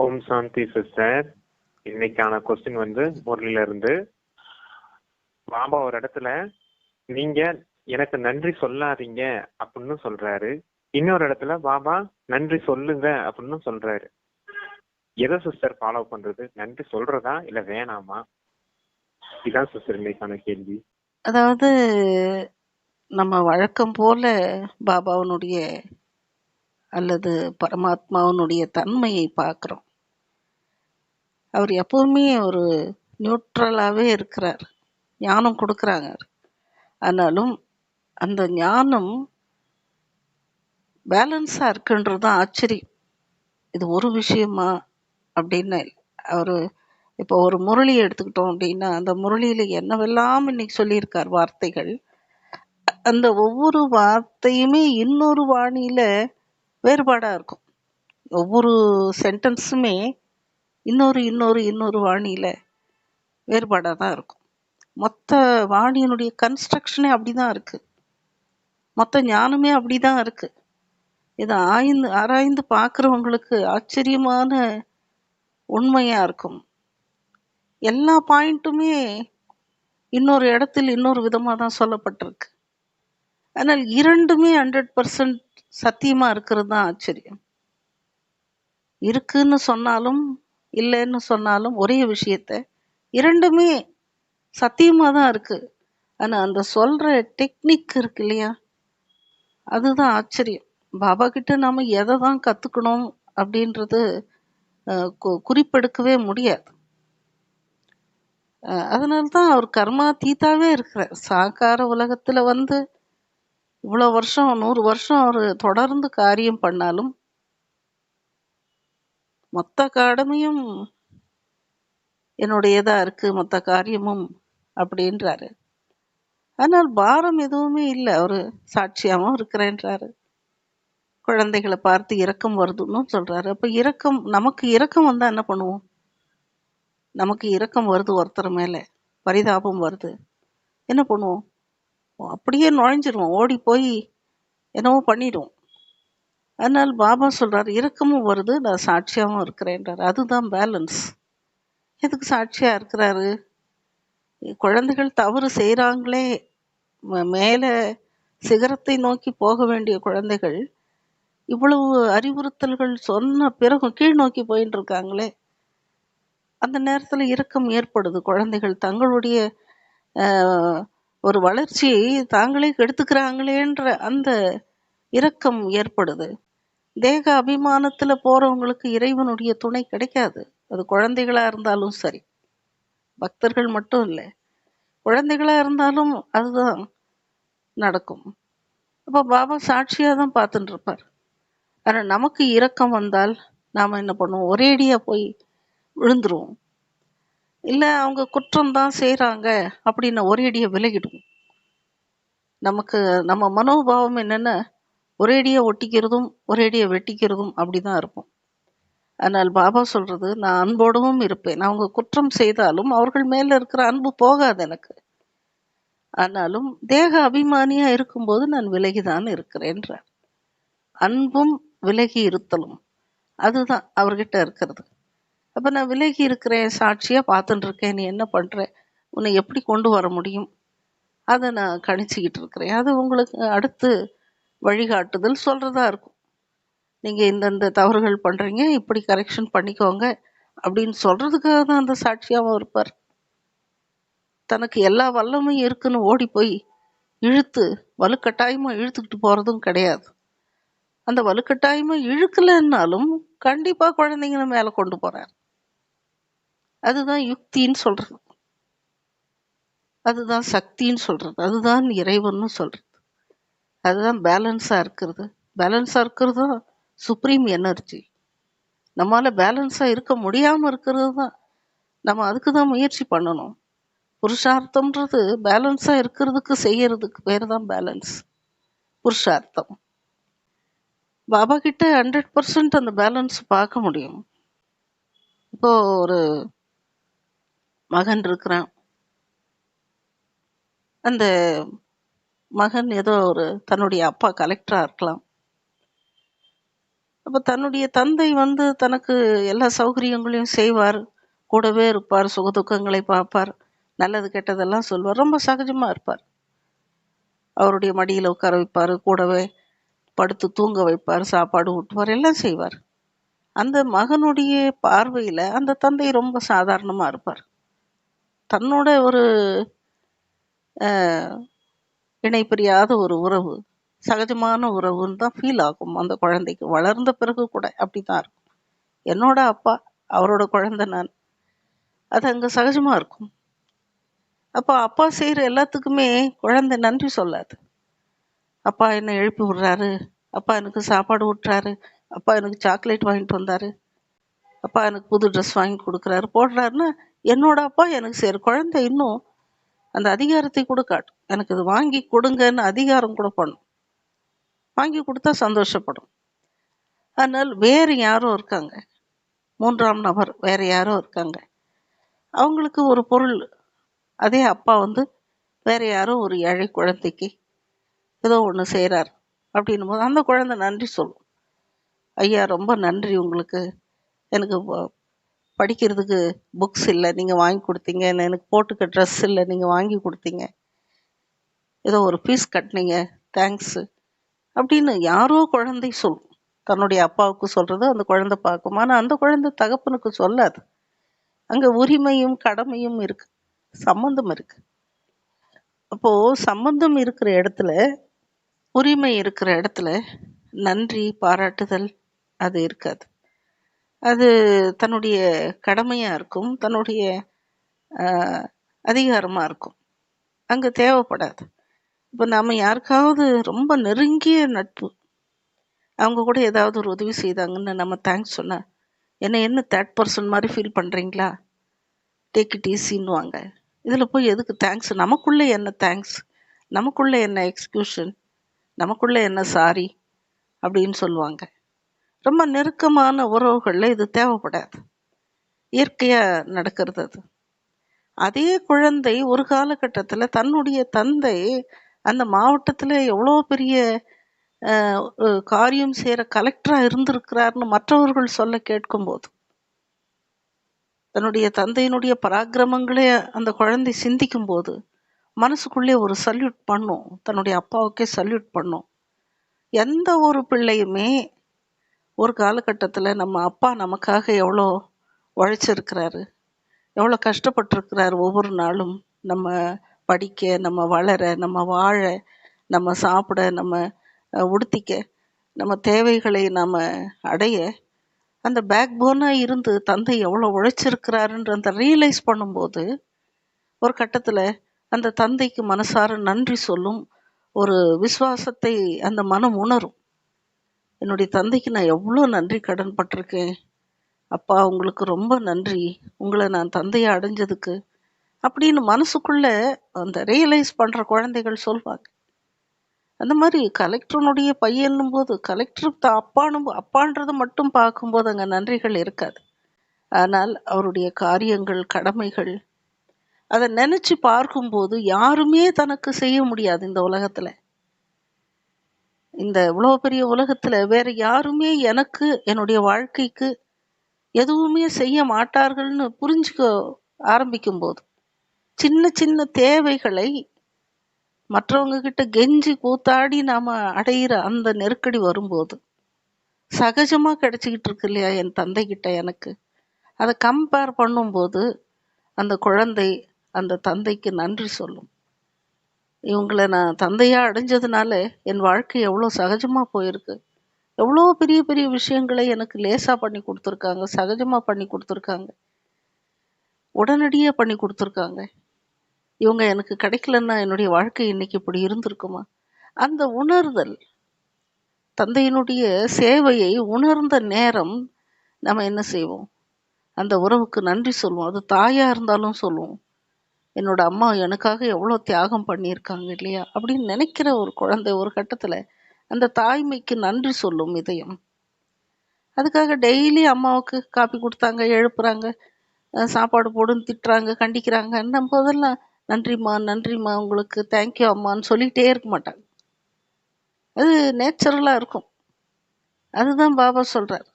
ஓம் சாந்தி sister. இன்னைக்கான question வந்து முரளில இருந்து பாபா ஒரு இடத்துல நீங்க எனக்கு நன்றி சொல்லாதீங்க அப்படின்னு சொல்றாரு. இன்னொரு இடத்துல பாபா நன்றி சொல்லுங்க அப்படின்னு சொல்றாரு. எதை சிஸ்டர் ஃபாலோ பண்றது? நன்றி சொல்றதா இல்ல வேணாமா? இதான் சிஸ்டர் இன்னைக்கான கேள்வி. அதாவது நம்ம வழக்கம் போல பாபாவனுடைய அல்லது பரமாத்மாவனுடைய தன்மையை பார்க்குறோம். அவர் எப்பவுமே ஒரு நியூட்ரலாகவே இருக்கிறார். ஞானம் கொடுக்குறாங்க ஆனாலும் அந்த ஞானம் பேலன்ஸாக இருக்குன்றது தான் ஆச்சரியம். இது ஒரு விஷயமா அப்படின்னு அவர் இப்போ ஒரு முரளியை எடுத்துக்கிட்டோம் அப்படின்னா அந்த முரளியில் என்னவெல்லாம் இன்னைக்கு சொல்லியிருக்கார் வார்த்தைகள் அந்த ஒவ்வொரு வார்த்தையுமே இன்னொரு வாணியில் வேறுபாடாக இருக்கும். ஒவ்வொரு சென்டென்ஸுமே இன்னொரு இன்னொரு இன்னொரு வாணியில் வேறுபாடாக தான் இருக்கும். மொத்த வாணியினுடைய கன்ஸ்ட்ரக்ஷனே அப்படி தான் இருக்குது மொத்த ஞானமே அப்படி தான் இருக்குது இதை ஆய்ந்து ஆராய்ந்து பார்க்குறவங்களுக்கு ஆச்சரியமான உண்மையாக இருக்கும். எல்லா பாயிண்ட்டுமே இன்னொரு இடத்தில் இன்னொரு விதமாக தான் சொல்லப்பட்டிருக்கு. ஆனால் இரண்டுமே ஹண்ட்ரட் பர்சன்ட் சத்தியமாக இருக்கிறது தான் ஆச்சரியம். இருக்குன்னு சொன்னாலும் இல்லைன்னு சொன்னாலும் ஒரே விஷயத்த இரண்டுமே சத்தியமாக தான் இருக்குது ஆனால் அந்த சொல்கிற டெக்னிக் இருக்கு இல்லையா? அதுதான் ஆச்சரியம். பாபா கிட்ட நாம் எதை தான் கற்றுக்கணும் அப்படின்றது கு- குறிப்பெடுக்கவே முடியாது. அதனால்தான் அதனால தான் அவர் கர்மா தீத்தாவே இருக்கிறார். சாக்கார உலகத்தில் வந்து இவ்வளோ வருஷம் நூறு வருஷம் அவர் தொடர்ந்து காரியம் பண்ணாலும் மொத்த காடமையும் என்னுடையதாக இருக்குது மொத்த காரியமும் அப்படின்றாரு. ஆனால் பாரம் எதுவுமே இல்லை அவர் சாட்சியாகவும் இருக்கிறேன்றாரு. குழந்தைகளை பார்த்து இரக்கம் வருதுன்னு சொல்கிறாரு அப்போ இரக்கம் நமக்கு இரக்கம் வந்தால் என்ன பண்ணுவோம்? நமக்கு இரக்கம் வருது ஒருத்தர் மேலே பரிதாபம் வருது. என்ன பண்ணுவோம்? அப்படியே நுழைஞ்சிருவோம். ஓடி போய் என்னவோ பண்ணிடுவோம். அதனால் பாபா சொல்கிறார் இறக்கமும் வருது நான் சாட்சியாகவும் இருக்கிறேன்றார். அதுதான் பேலன்ஸ் எதுக்கு சாட்சியாக இருக்கிறாரு? குழந்தைகள் தவறு செய்கிறாங்களே மேலே சிகரத்தை நோக்கி போக வேண்டிய குழந்தைகள் இவ்வளவு அறிவுறுத்தல்கள் சொன்ன பிறகும் கீழ் நோக்கி போயின்னு இருக்காங்களே அந்த நேரத்தில் இறக்கம் ஏற்படுது. குழந்தைகள் தங்களுடைய ஒரு வளர்ச்சியை தாங்களே கெடுத்துக்கிறாங்களேன்ற அந்த இரக்கம் ஏற்படுது. தேக அபிமானத்தில் போகிறவங்களுக்கு இறைவனுடைய துணை கிடைக்காது. அது குழந்தைகளாக இருந்தாலும் சரி. பக்தர்கள் மட்டும் இல்லை. குழந்தைகளாக இருந்தாலும் அதுதான் நடக்கும். அப்போ பாபா சாட்சியாக தான் பார்த்துட்டு இருப்பார். ஆனால் நமக்கு இரக்கம் வந்தால் நாம் என்ன பண்ணுவோம்? ஒரேடியாக போய் விழுந்துருவோம். இல்லை அவங்க குற்றம் தான் செய்கிறாங்க அப்படின்னு ஒரேடியாக விலகிடுவோம். நமக்கு நம்ம மனோபாவம் என்னென்ன? ஒரேடியாக ஒட்டிக்கிறதும் ஒரேடியாக வெட்டிக்கிறதும் அப்படிதான் இருப்போம். ஆனால் பாபா சொல்றது நான் அன்போடவும் இருப்பேன். நான் அவங்க குற்றம் செய்தாலும் அவர்கள் மேல இருக்கிற அன்பு போகாது எனக்கு. ஆனாலும் தேக அபிமானியா இருக்கும்போது நான் விலகிதான் இருக்கிறேன்றார் அன்பும் விலகி இருத்தலும். அதுதான் அவர்கிட்ட இருக்கிறது. அப்ப நான் விலகி இருக்கிறேன் சாட்சியா பார்த்துட்டு இருக்கேன் நீ என்ன பண்ற? உன்னை எப்படி கொண்டு வர முடியும்? அதை நான் கணிச்சுக்கிட்டு இருக்கிறேன் அது உங்களுக்கு அடுத்து வழிகாட்டுதல் சொல்றதா இருக்கும். நீங்க இந்தந்த தவறுகள் பண்றீங்க இப்படி கரெக்ஷன் பண்ணிக்கோங்க அப்படின்னு சொல்றதுக்காக தான் அந்த சாட்சியாவும் இருப்பார். தனக்கு எல்லா வல்லமும் இருக்குன்னு ஓடி போய் இழுத்து வலுக்கட்டாயமா இழுத்துக்கிட்டு போறதும் கிடையாது. அந்த வலுக்கட்டாயமா இழுக்கலைன்னாலும் கண்டிப்பா குழந்தைங்கள மேல கொண்டு போறார். அதுதான் யுக்தின்னு சொல்றது. அதுதான் சக்தின்னு சொல்றது. அதுதான் இறைவன்னு சொல்கிறது அதுதான் பேலன்ஸாக இருக்கிறது. பேலன்ஸாக இருக்கிறது தான் சுப்ரீம் எனர்ஜி நம்மளால் பேலன்ஸாக இருக்க முடியாமல் இருக்கிறது தான். நம்ம அதுக்கு தான் முயற்சி பண்ணணும். புருஷார்த்தம்ன்றது பேலன்ஸாக இருக்கிறதுக்கு செய்யறதுக்கு பேர் தான் பேலன்ஸ் புருஷார்த்தம். பாபா கிட்ட ஹண்ட்ரட் பர்சன்ட் அந்த பேலன்ஸ் பார்க்க முடியும். இப்போ ஒரு மகன் இருக்கிறான். அந்த மகன் ஏதோ ஒரு தன்னுடைய அப்பா கலெக்டரா இருக்கலாம். அப்ப தன்னுடைய தந்தை வந்து தனக்கு எல்லா சௌகரியங்களையும் செய்வார். கூடவே இருப்பார் சுகதுக்கங்களை பார்ப்பார் நல்லது கெட்டதெல்லாம் சொல்வார் ரொம்ப சகஜமா இருப்பார். அவருடைய மடியில உட்கார வைப்பார் கூடவே படுத்து தூங்க வைப்பார் சாப்பாடு ஊட்டுவார் எல்லாம் செய்வார். அந்த மகனுடைய பார்வையில அந்த தந்தை ரொம்ப சாதாரணமா இருப்பார். தன்னோட ஒரு அஹ், இணை பிரியாத ஒரு உறவு சகஜமான உறவுன்னு தான் ஃபீல் ஆகும். அந்த குழந்தைக்கு வளர்ந்த பிறகு கூட அப்படிதான் இருக்கும். என்னோட அப்பா அவரோட குழந்தை நான். அது அங்க சகஜமா இருக்கும். அப்போ அப்பா செய்யற எல்லாத்துக்குமே குழந்தை நன்றி சொல்லாது. அப்பா என்னை எழுப்பி விடுறாரு? அப்பா எனக்கு சாப்பாடு ஊட்டுறாரு? அப்பா எனக்கு சாக்லேட் வாங்கிட்டு வந்தாரு? அப்பா எனக்கு புது ட்ரெஸ் வாங்கி கொடுக்குறாரு? போடுறாருன்னா என்னோட அப்பா எனக்கு சரி குழந்தை இன்னும் அந்த அதிகாரத்தை கூட காட்டும் எனக்கு இது வாங்கி கொடுங்கன்னு அதிகாரம் கூட பண்ணும். வாங்கி கொடுத்தா சந்தோஷப்படும். அதனால் வேறு யாரும் இருக்காங்க. மூன்றாம் நபர் வேறு யாரோ இருக்காங்க. அவங்களுக்கு ஒரு பொருள். அதே அப்பா வந்து வேற யாரோ ஒரு ஏழை குழந்தைக்கு ஏதோ ஒன்று செய்கிறார் அப்படின்னும் போது அந்த குழந்தை நன்றி சொல்லும். ஐயா ரொம்ப நன்றி. உங்களுக்கு எனக்கு படிக்கிறதுக்கு புக்ஸ் இல்லை நீங்கள் வாங்கி கொடுத்தீங்க. எனக்கு போட்டுக்க ட்ரெஸ் இல்லை நீங்கள் வாங்கி கொடுத்தீங்க. ஏதோ ஒரு ஃபீஸ் கட்டினீங்க தேங்க்ஸு அப்படின்னு யாரோ குழந்தை சொல்லும் தன்னுடைய அப்பாவுக்கு சொல்கிறது அந்த குழந்தை பார்க்கும். ஆனால் அந்த குழந்தை தகப்பனுக்கு சொல்லாது. அங்கே உரிமையும் கடமையும் இருக்கு. சம்பந்தம் இருக்கு. அப்போது சம்பந்தம் இருக்கிற இடத்துல உரிமை இருக்கிற இடத்துல நன்றி பாராட்டுதல் அது இருக்காது. அது தன்னுடைய கடமையாக இருக்கும் தன்னுடைய அதிகாரமாக இருக்கும். அங்கே தேவைப்படாது. இப்போ நாம் யாருக்காவது ரொம்ப நெருங்கிய நட்பு அவங்க கூட ஏதாவது ஒரு உதவி செய்தாங்கன்னு நம்ம தேங்க்ஸ் சொன்னால் என்ன என்ன தேர்ட் பர்சன் மாதிரி ஃபீல் பண்ணுறீங்களா டேக் இட் ஈஸின்னுவாங்க இதில் போய் எதுக்கு தேங்க்ஸ் நமக்குள்ளே என்ன தேங்க்ஸ் நமக்குள்ளே என்ன எக்ஸ்கியூஷன் நமக்குள்ளே என்ன சாரி அப்படின்னு சொல்லுவாங்க. ரொம்ப நெருக்கமான உறவுகளில் இது தேவைப்படாது. இயற்கையாக நடக்கிறது அது. அதே குழந்தை ஒரு காலகட்டத்தில் தன்னுடைய தந்தை அந்த மாவட்டத்தில் எவ்வளோ பெரிய அஹ், காரியம் செய்கிற கலெக்டராக இருந்திருக்கிறார்னு மற்றவர்கள் சொல்ல கேட்கும்போது தன்னுடைய தந்தையினுடைய பராக்கிரமங்களே அந்த குழந்தை சிந்திக்கும் போது மனசுக்குள்ளே ஒரு சல்யூட் பண்ணும். தன்னுடைய அப்பாவுக்கே சல்யூட் பண்ணும். எந்த ஒரு பிள்ளையுமே ஒரு காலகட்டத்தில் நம்ம அப்பா நமக்காக எவ்வளோ உழைச்சிருக்கிறாரு எவ்வளோ கஷ்டப்பட்டிருக்கிறாரு ஒவ்வொரு நாளும். நம்ம படிக்க நம்ம வளர நம்ம வாழ நம்ம சாப்பிட நம்ம உடுத்திக்க நம்ம தேவைகளை நாம் அடைய அந்த பேக் போனாக இருந்து தந்தை எவ்வளோ உழைச்சிருக்கிறாருன்ற அந்த ரியலைஸ் பண்ணும்போது ஒரு கட்டத்தில் அந்த தந்தைக்கு மனசார நன்றி சொல்லும் ஒரு விசுவாசத்தை அந்த மனம் உணரும். என்னுடைய தந்தைக்கு நான் எவ்வளோ நன்றி கடன் பட்டிருக்கேன். அப்பா உங்களுக்கு ரொம்ப நன்றி. உங்களை நான் தந்தையை அடைஞ்சதுக்கு. அப்படின்னு மனசுக்குள்ளே அந்த ரியலைஸ் பண்ணுற குழந்தைகள் சொல்வாங்க. அந்த மாதிரி கலெக்டருனுடைய பையன்னும் போது கலெக்டர் தான் அப்பானும் அப்பான்றதை மட்டும் பார்க்கும்போது அங்கே நன்றிகள் இருக்காது. ஆனால் அவருடைய காரியங்கள் கடமைகள் அதை நினச்சி பார்க்கும்போது யாருமே தனக்கு செய்ய முடியாது இந்த உலகத்தில். இந்த இவ்வளோ பெரிய உலகத்துல வேற யாருமே எனக்கு என்னுடைய வாழ்க்கைக்கு எதுவுமே செய்ய மாட்டார்கள்னு புரிஞ்சுக்க ஆரம்பிக்கும் போது சின்ன சின்ன தேவைகளை மற்றவங்க கிட்ட கெஞ்சி கூத்தாடி நாம அடையிற அந்த நெருக்கடி வரும்போது சகஜமா கிடைச்சிக்கிட்டு இருக்கு இல்லையா என் தந்தை கிட்ட எனக்கு. அதை கம்பேர் பண்ணும்போது அந்த குழந்தை அந்த தந்தைக்கு நன்றி சொல்லும். இவங்களை நான் தந்தையாக அடைஞ்சதுனால என் வாழ்க்கை எவ்வளோ சகஜமாக போயிருக்கு. எவ்வளோ பெரிய பெரிய விஷயங்களை எனக்கு லேசாக பண்ணி கொடுத்துருக்காங்க சகஜமாக பண்ணி கொடுத்துருக்காங்க. உடனடியாக பண்ணி கொடுத்துருக்காங்க. இவங்க எனக்கு கிடைக்கலன்னா என்னுடைய வாழ்க்கை இன்னைக்கு இப்படி இருந்திருக்குமா? அந்த உணர்தல் தந்தையினுடைய சேவையை உணர்ந்த நேரம் நம்ம என்ன செய்வோம்? அந்த உறவுக்கு நன்றி சொல்லுவோம் அது தாயாக இருந்தாலும் சொல்லுவோம் என்னோட அம்மா எனக்காக எவ்வளோ தியாகம் பண்ணியிருக்காங்க இல்லையா? அப்படின்னு நினைக்கிற ஒரு குழந்தை ஒரு கட்டத்தில் அந்த தாய்மைக்கு நன்றி சொல்லும் இதயம். அதுக்காக டெய்லி அம்மாவுக்கு காப்பி கொடுத்தாங்க எழுப்புறாங்க சாப்பாடு போடுன்னு திட்டுறாங்க கண்டிக்கிறாங்க. போதெல்லாம் நன்றிம்மா நன்றிம்மா உங்களுக்கு தேங்க்யூ அம்மான்னு சொல்லிகிட்டே இருக்க மாட்டாங்க. அது நேச்சுரலாக இருக்கும். அதுதான் பாபா சொல்கிறார்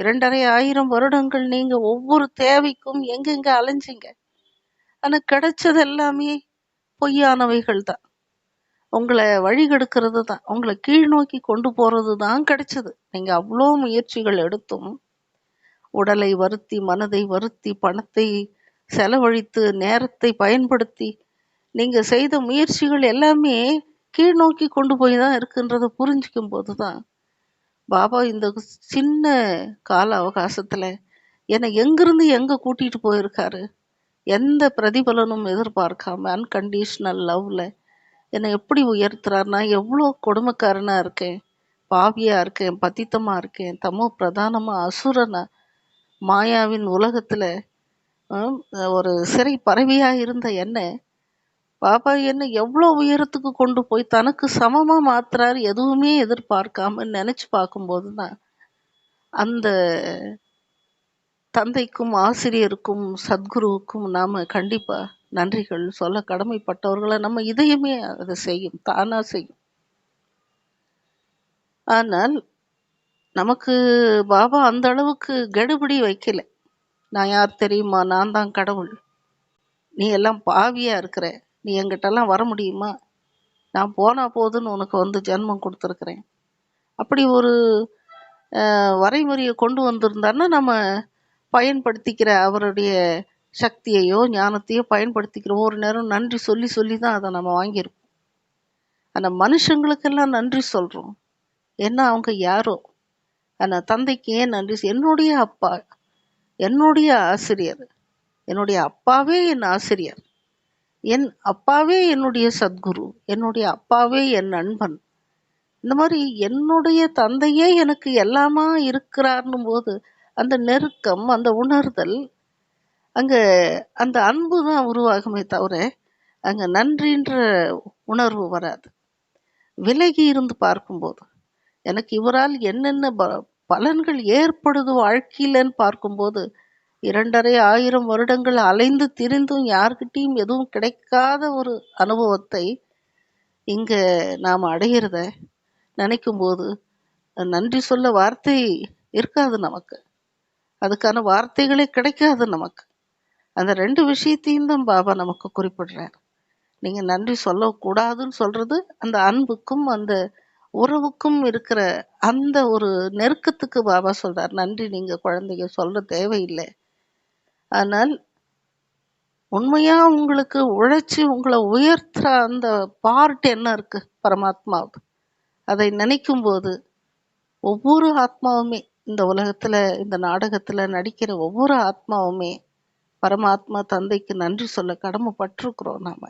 இரண்டரை ஆயிரம் வருடங்கள் நீங்க ஒவ்வொரு தேவைக்கும் எங்கெங்க அலைஞ்சிங்க? ஆனால் கிடைச்சது எல்லாமே பொய்யானவைகள் தான் உங்களை வழிகெடுக்கிறது தான் உங்களை கீழ் நோக்கி கொண்டு போகிறது தான் கிடைச்சது. நீங்கள் அவ்வளோ முயற்சிகள் எடுத்தும் உடலை வருத்தி மனதை வருத்தி பணத்தை செலவழித்து நேரத்தை பயன்படுத்தி நீங்கள் செய்த முயற்சிகள் எல்லாமே கீழ் நோக்கி கொண்டு போய் தான் இருக்குன்றதை புரிஞ்சிக்கும் போது தான் பாபா இந்த சின்ன கால அவகாசத்தில் என்னை எங்கிருந்து எங்கே கூட்டிகிட்டு போயிருக்காரு? எந்த பிரதிபலனும் எதிர்பார்க்காம அன்கண்டிஷனல் லவ்ல என்னை எப்படி உயர்த்துறாருனா எவ்வளோ கொடுமைக்காரனா இருக்கேன் பாவியா இருக்கேன் பத்தித்தமா இருக்கேன் தமோ பிரதானமா அசுரனா மாயாவின் உலகத்துல ஒரு சிறை பறவையா இருந்த என்ன பாபா என்ன எவ்வளோ உயரத்துக்கு கொண்டு போய் தனக்கு சமமா மாத்துறாரு எதுவுமே எதிர்பார்க்காம நினைச்சு பார்க்கும்போது தான் அந்த தந்தைக்கும் ஆசிரியருக்கும் சத்குருவுக்கும் நாம் கண்டிப்பாக நன்றிகள். சொல்ல கடமைப்பட்டவர்களை நம்ம இதயமே அதை செய்யும் தானாக செய்யும். ஆனால் நமக்கு பாபா அந்த அளவுக்கு கெடுபிடி வைக்கல. நான் யார் தெரியுமா? நான் தான் கடவுள். நீ எல்லாம் பாவியாக இருக்கிற? நீ என்கிட்டலாம் வர முடியுமா? நான் போனால் போதுன்னு உனக்கு வந்து ஜென்மம் கொடுத்துருக்குறேன். அப்படி ஒரு வரைமுறையை கொண்டு வந்திருந்தான்னா நம்ம பயன்படுத்திக்கிற அவருடைய சக்தியையோ ஞானத்தையோ பயன்படுத்திக்கிற ஒரு நேரம் நன்றி சொல்லி சொல்லி தான் அதை நம்ம வாங்கியிருப்போம். அந்த மனுஷங்களுக்கெல்லாம் நன்றி சொல்கிறோம் ஏன்னா அவங்க யாரோ? அந்த தந்தைக்கு ஏன் நன்றி என்னுடைய அப்பா என்னுடைய ஆசிரியர் என்னுடைய அப்பாவே என் ஆசிரியர் என் அப்பாவே என்னுடைய சத்குரு என்னுடைய அப்பாவே என் நண்பன். இந்த மாதிரி என்னுடைய தந்தையே எனக்கு எல்லாமா இருக்கிறார்னும் போது அந்த நெருக்கம் அந்த உணர்தல் அங்கே அந்த அன்பு தான் உருவாகுமே தவிர அங்கே நன்றின்ற உணர்வு வராது. விலகி இருந்து பார்க்கும்போது எனக்கு இவரால் என்னென்ன ப- பலன்கள் ஏற்படுது வாழ்க்கையிலன்னு பார்க்கும்போது இரண்டரை ஆயிரம் வருடங்கள் அலைந்து திரிந்தும் யார்கிட்டையும் எதுவும் கிடைக்காத ஒரு அனுபவத்தை இங்கே நாம் அடையிறத நினைக்கும் போது நன்றி சொல்ல வார்த்தை இருக்காது நமக்கு. அதுக்கான வார்த்தைகளே கிடைக்காது நமக்கு. அந்த ரெண்டு விஷயத்தையும் தான் பாபா நமக்கு குறிப்பிடுறார். நீங்க நன்றி சொல்லக்கூடாதுன்னு சொல்றது அந்த அன்புக்கும் அந்த உறவுக்கும் இருக்கிற அந்த ஒரு நெருக்கத்துக்கு பாபா சொல்றார். நன்றி நீங்க குழந்தைங்க சொல்ல தேவையில்லை. ஆனால் உண்மையா உங்களுக்கு உழைச்சி உங்களை உயர்த்துற அந்த பார்ட் என்ன இருக்கு? பரமாத்மாவுக்கு. அதை நினைக்கும் போது ஒவ்வொரு ஆத்மாவுமே இந்த உலகத்துல இந்த நாடகத்துல நடிக்கிற ஒவ்வொரு ஆத்மாவுமே பரமாத்மா தந்தைக்கு நன்றி சொல்ல கடமைப்பட்டிருக்கிறோம் நாம.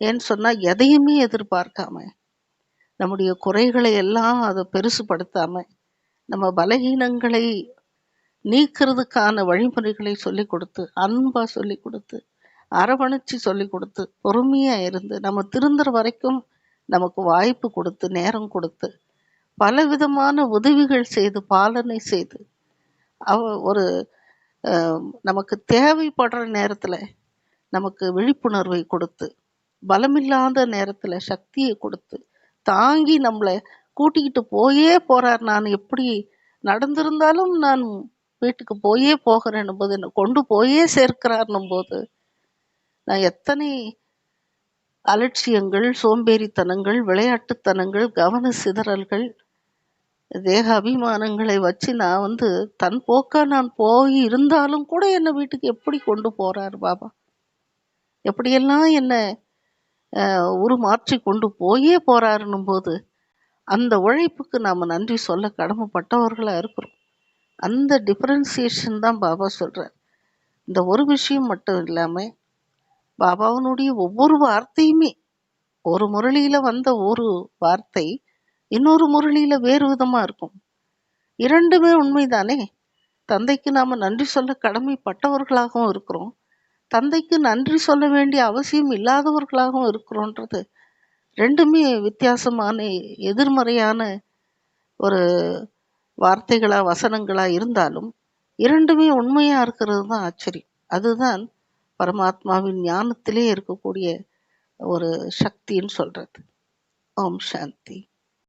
ஏன்னு சொன்னா எதையுமே எதிர்பார்க்காம நம்முடைய குறைகளை எல்லாம் அதை பெருசுபடுத்தாம நம்ம பலகீனங்களை நீக்கிறதுக்கான வழிமுறைகளை சொல்லி கொடுத்து அன்பா சொல்லி கொடுத்து அரவணைச்சு சொல்லி கொடுத்து பொறுமையா இருந்து நம்ம திருந்துற வரைக்கும் நமக்கு வாய்ப்பு கொடுத்து நேரம் கொடுத்து பல விதமான உதவிகள் செய்து பாலனை செய்து அவ ஒரு நமக்கு தேவைப்படுற நேரத்தில் நமக்கு விழிப்புணர்வை கொடுத்து பலமில்லாத நேரத்தில் சக்தியை கொடுத்து தாங்கி நம்மளை கூட்டிக்கிட்டு போயே போகிறார் நான் எப்படி நடந்திருந்தாலும் நான் வீட்டுக்கு போயே போகிறேன்னும் போது என்னை கொண்டு போயே சேர்க்கிறார்னும் போது நான் எத்தனை அலட்சியங்கள் சோம்பேறித்தனங்கள் விளையாட்டுத்தனங்கள் கவன சிதறல்கள் தேக அபிமானங்களை வச்சு நான் வந்து தன் போக்கா நான் போய் இருந்தாலும் கூட என்னை வீட்டுக்கு எப்படி கொண்டு போறார் பாபா? எப்படியெல்லாம் என்னை உருமாற்றி கொண்டு போயே போகிறாருன்னும் போது அந்த உழைப்புக்கு நாம் நன்றி சொல்ல கடமைப்பட்டவர்களாக இருக்கிறோம். அந்த டிஃப்ரென்சியேஷன் தான் பாபா சொல்கிறார் இந்த ஒரு விஷயம் மட்டும் இல்லாமல் பாபாவினுடைய ஒவ்வொரு வார்த்தையுமே ஒரு முரளியில் வந்த ஒரு வார்த்தை இன்னொரு முரளியில வேறு விதமா இருக்கும். இரண்டுமே உண்மைதானே? தந்தைக்கு நாம நன்றி சொல்ல கடமைப்பட்டவர்களாகவும் இருக்கிறோம். தந்தைக்கு நன்றி சொல்ல வேண்டிய அவசியம் இல்லாதவர்களாகவும் இருக்கிறோன்றது ரெண்டுமே வித்தியாசமான எதிர்மறையான ஒரு வார்த்தைகளா வசனங்களா இருந்தாலும் இரண்டுமே உண்மையா இருக்கிறது தான் ஆச்சரியம். அதுதான் பரமாத்மாவின் ஞானத்திலே இருக்கக்கூடிய ஒரு சக்தின்னு சொல்றது. ஓம் சாந்தி.